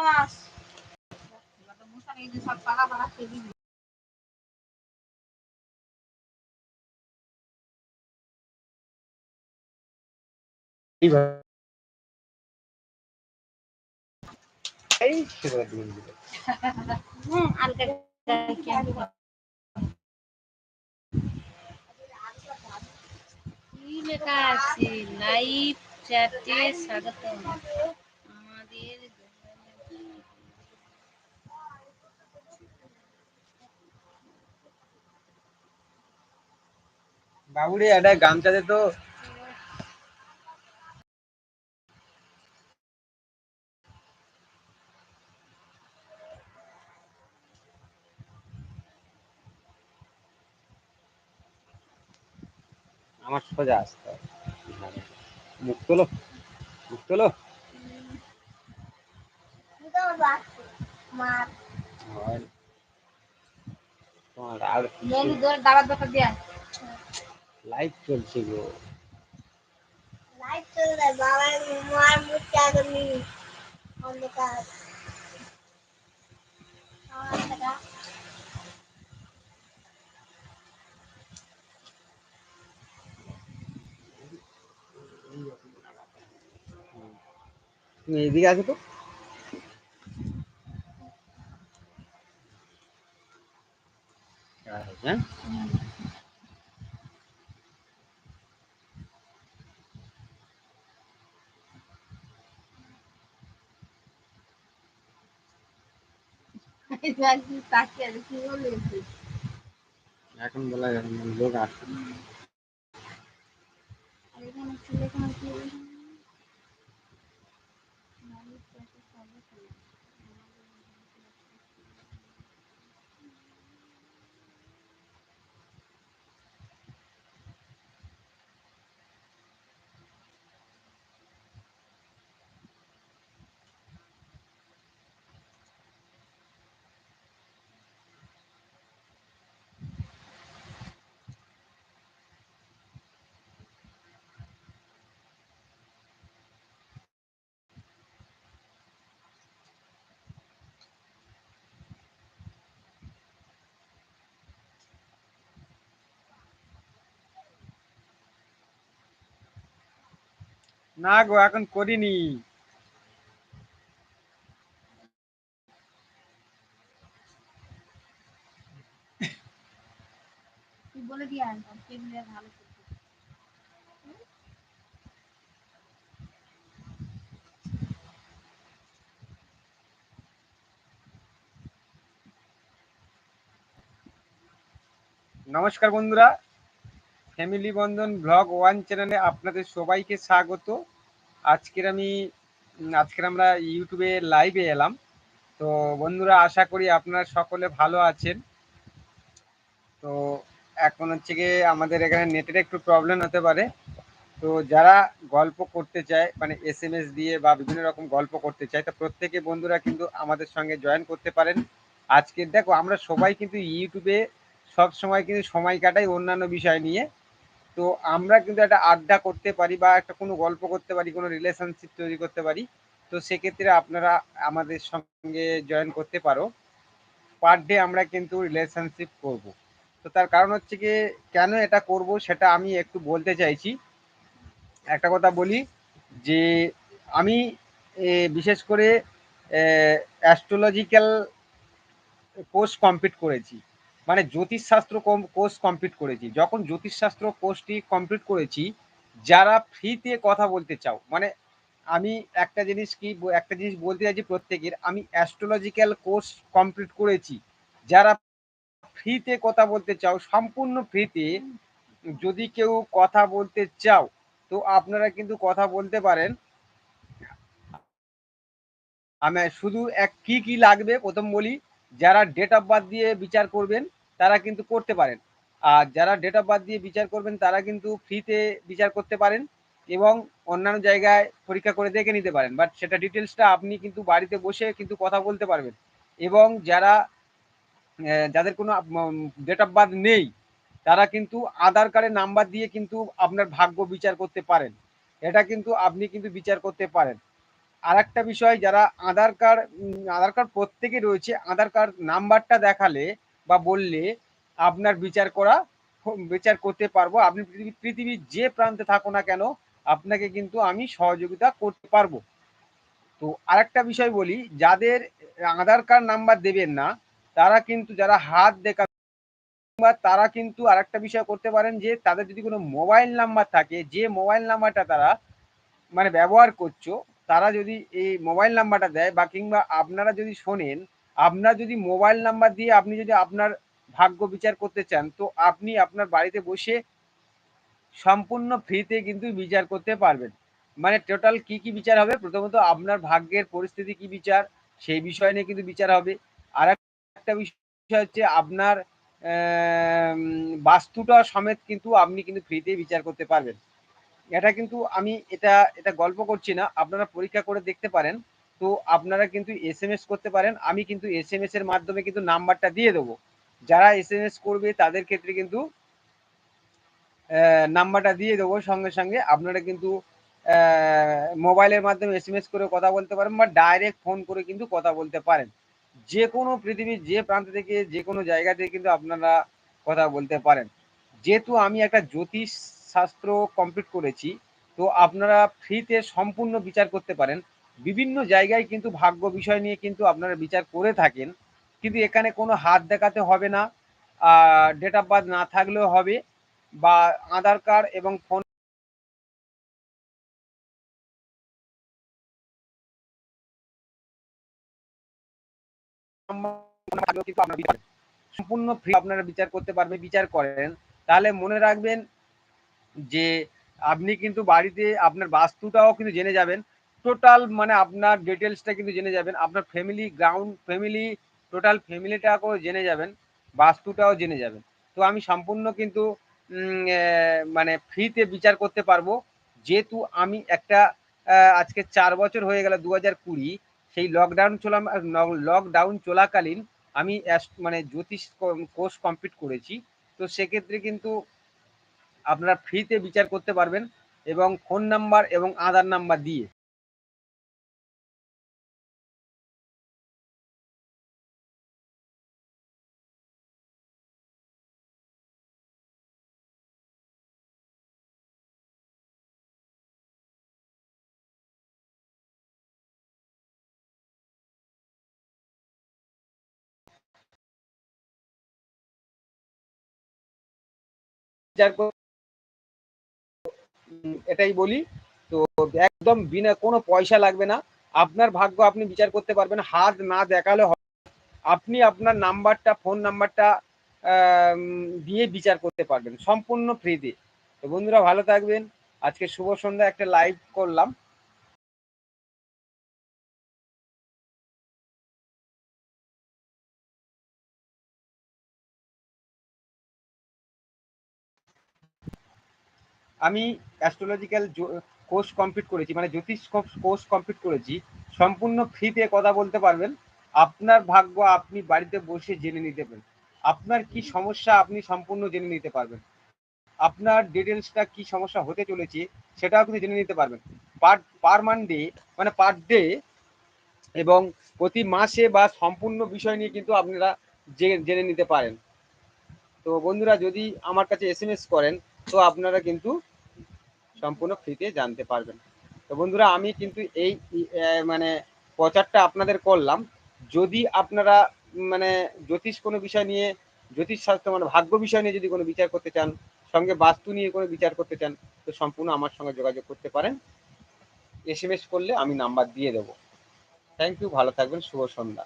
বস সব পালা পালা খেয়ে দিবি এই সেটা দিন দিল হুম আলকা কি লেখা আছে লাইভ চ্যাটে স্বাগতম আমাদের বাবুরে একটা গামছা দে তো। আমার সোজা আসতে হবে। মুখ তোলো মুখ তোলো। তোমার আর দাবার দরকার দিয়া লাইভ চলছে গো লাইট চলে বাবার মার মুখে আগুনি অন্ধকার আমার টাকা তুমি এদিকে আসো তো হ্যাঁ তাকিয়ে দেখি বলে এখন বলা যাবে লোক আসবে এখানে কি না গো এখন করিনি। বলে দিয়ে আনতাম সেগুলো ভালো নমস্কার বন্ধুরা। ফ্যামিলি বন্ধন ব্লগ ওয়ান চ্যানেলে আপনাদের সবাইকে স্বাগত। আজকের আমি, আজকের আমরা ইউটিউবে লাইভে এলাম। তো বন্ধুরা, আশা করি আপনারা সকলে ভালো আছেন। তো এখন হচ্ছে গিয়ে আমাদের এখানে নেটের একটু প্রবলেম হতে পারে। তো যারা গল্প করতে চায় মানে এস এম এস দিয়ে বা বিভিন্ন রকম গল্প করতে চায়, তো প্রত্যেকে বন্ধুরা কিন্তু আমাদের সঙ্গে জয়েন করতে পারেন। আজকে দেখো, আমরা সবাই কিন্তু ইউটিউবে সব সময় কিন্তু সময় কাটাই অন্যান্য বিষয় নিয়ে। তো আমরা কিন্তু একটা আড্ডা করতে পারি বা একটা কোনো গল্প করতে পারি, কোনো রিলেশনশিপ তৈরি করতে পারি। তো সেক্ষেত্রে আপনারা আমাদের সঙ্গে জয়েন করতে পারো। পার ডে আমরা কিন্তু রিলেশনশিপ করব। তো তার কারণ হচ্ছে কি, কেন এটা করব সেটা আমি একটু বলতে চাইছি। একটা কথা বলি যে আমি বিশেষ করে অ্যাস্ট্রোলজিক্যাল কোর্স কমপ্লিট করেছি। মানে জ্যোতিষশাস্ত্র কোর্স কমপ্লিট করেছি। যখন জ্যোতিষশাস্ত্র কোর্সটি কমপ্লিট করেছি, যারা ফ্রিতে কথা বলতে চাও মানে আমি একটা জিনিস কি, একটা জিনিস বলতে চাইছি প্রত্যেকের, আমি অ্যাস্ট্রোলজিক্যাল কোর্স কমপ্লিট করেছি। যারা ফ্রিতে কথা বলতে চাও, সম্পূর্ণ ফ্রিতে যদি কেউ কথা বলতে চাও, তো আপনারা কিন্তু কথা বলতে পারেন। আমি শুধু এক কি কি লাগবে, প্রথম বলি, যারা ডেট অফ বার্থ দিয়ে বিচার করবেন তারা কিন্তু করতে পারেন। আর যারা ডেট অফ বার্থ দিয়ে বিচার করবেন, তারা কিন্তু ফ্রিতে বিচার করতে পারেন এবং অন্যান্য জায়গায় পরীক্ষা করে দেখে নিতে পারেন। বাট সেটা ডিটেলসটা আপনি কিন্তু বাড়িতে বসে কিন্তু কথা বলতে পারবেন। এবং যারা যাদের কোনো ডেট অফ বার্থ নেই, তারা কিন্তু আধার কার্ডের নাম্বার দিয়ে কিন্তু আপনার ভাগ্য বিচার করতে পারেন। এটা কিন্তু আপনি কিন্তু বিচার করতে পারেন। আর বিষয়, যারা আধার কার্ড আধার কার্ড প্রত্যেকে রয়েছে, আধার কার্ড নাম্বারটা দেখালে বা বললে আপনার বিচার করা, বিচার করতে পারব। আপনি পৃথিবীর যে প্রান্তে থাকো না কেন, আপনাকে কিন্তু আমি সহযোগিতা করতে পারব। তো আরেকটা বিষয় বলি, যাদের আধার কার্ড নাম্বার দেবেন না, তারা কিন্তু যারা হাত দেখা তারা কিন্তু আরেকটা বিষয় করতে পারেন যে, তাদের যদি কোনো মোবাইল নাম্বার থাকে, যে মোবাইল নাম্বারটা তারা মানে ব্যবহার করছ, তারা যদি এই মোবাইল নাম্বারটা দেয় বা কিংবা আপনারা যদি শোনেন আপনার যদি মোবাইল নাম্বার দিয়ে আপনি যদি আপনার ভাগ্য বিচার করতে চান, তো আপনি আপনার বাড়িতে বসে সম্পূর্ণ ফ্রিতে কিন্তু বিচার করতে পারবেন। মানে টোটাল কি কি বিচার হবে? প্রথমত আপনার ভাগ্যের পরিস্থিতি কি বিচার? সেই বিষয় নিয়ে কিন্তু বিচার হবে। আর একটা বিষয় হচ্ছে আপনার বাস্তুটা সমেত কিন্তু আপনি কিন্তু ফ্রিতে বিচার করতে পারবেন। এটা কিন্তু আমি, এটা এটা গল্প করছি না। আপনারা পরীক্ষা করে দেখতে পারেন। তো আপনারা কিন্তু এস এম এস করতে পারেন। আমি কিন্তু এস এম এর মাধ্যমে কিন্তু নাম্বারটা দিয়ে দেবো। যারা এস এম এস করবে, তাদের ক্ষেত্রে কিন্তু নাম্বারটা দিয়ে দেবো সঙ্গে সঙ্গে। আপনারা কিন্তু মোবাইলের মাধ্যমে এস এম এস করে কথা বলতে পারেন বা ডাইরেক্ট ফোন করে কিন্তু কথা বলতে পারেন। যে কোনো পৃথিবীর যে প্রান্ত থেকে, যে কোনো জায়গা থেকে কিন্তু আপনারা কথা বলতে পারেন। যেহেতু আমি একটা জ্যোতিষ শাস্ত্র কমপ্লিট করেছি, তো আপনারা ফ্রিতে সম্পূর্ণ বিচার করতে পারেন। বিভিন্ন জায়গায় কিন্তু ভাগ্য বিষয় নিয়ে কিন্তু আপনারা বিচার করে থাকেন। কিন্তু এখানে কোনো হাত দেখাতে হবে না ডেট অফ বার্থ না থাকলেও হবে, বা আধার কার্ড এবং ফোন সম্পূর্ণ ফ্রি আপনারা বিচার করতে পারবেন বিচার করেন। তাহলে মনে রাখবেন যে আপনি কিন্তু বাড়িতে আপনার বাস্তুটাও কিন্তু জেনে যাবেন। টোটাল মানে আপনার ডিটেলসটা কিন্তু জেনে যাবেন। আপনার ফ্যামিলি গ্রাউন্ড ফ্যামিলি টোটাল ফ্যামিলিটাকেও জেনে যাবেন বাস্তুটাও জেনে যাবেন। তো আমি সম্পূর্ণ কিন্তু মানে ফ্রিতে বিচার করতে পারব। যেহেতু আমি একটা আজকে চার বছর হয়ে গেল দু হাজার কুড়ি, সেই লকডাউন চলা লকডাউন চলাকালীন আমি মানে জ্যোতিষ কোর্স কমপ্লিট করেছি। তো সেক্ষেত্রে কিন্তু আপনারা ফ্রিতে বিচার করতে পারবেন এবং ফোন নাম্বার এবং আধার নাম্বার দিয়ে। এটাই বলি। তো একদম বিনা কোনো পয়সা লাগবে না। আপনার ভাগ্য আপনি বিচার করতে পারবেন, হাত না দেখালে হবে আপনি আপনার নাম্বারটা, ফোন নাম্বারটা দিয়ে বিচার করতে পারবেন, সম্পূর্ণ ফ্রিতে তো। বন্ধুরা ভালো থাকবেন। আজকে শুভ সন্ধ্যা, একটা লাইভ করলাম। আমি অ্যাস্ট্রোলজিক্যাল কোর্স কমপ্লিট করেছি মানে জ্যোতিষ কোর্স কমপ্লিট করেছি, সম্পূর্ণ ফ্রিতে কথা বলতে পারবেন। আপনার ভাগ্য আপনি বাড়িতে বসে জেনে নিতে পারেন আপনার কি সমস্যা আপনি সম্পূর্ণ জেনে নিতে পারবেন। আপনার ডিটেলসটা কি সমস্যা হতে চলেছে, সেটাও কিন্তু জেনে নিতে পারবেন। পার পার মানডে মানে পার ডে এবং প্রতি মাসে বা সম্পূর্ণ বিষয় নিয়ে কিন্তু আপনারা জেনে নিতে পারেন। তো বন্ধুরা, যদি আমার কাছে এস করেন, তো আপনারা কিন্তু সম্পূর্ণ ফ্রিতে জানতে পারবেন। তো বন্ধুরা, আমি কিন্তু এই মানে প্রচারটা আপনাদের করলাম। যদি আপনারা মানে জ্যোতিষ কোনো বিষয় নিয়ে, জ্যোতিষ শাস্ত্র মানে ভাগ্য বিষয় নিয়ে যদি কোনো বিচার করতে চান, সঙ্গে বাস্তু নিয়ে কোনো বিচার করতে চান, তো সম্পূর্ণ আমার সঙ্গে যোগাযোগ করতে পারেন। এস করলে আমি নাম্বার দিয়ে দেবো। থ্যাংক ইউ ভালো থাকবেন, শুভ সন্ধ্যা।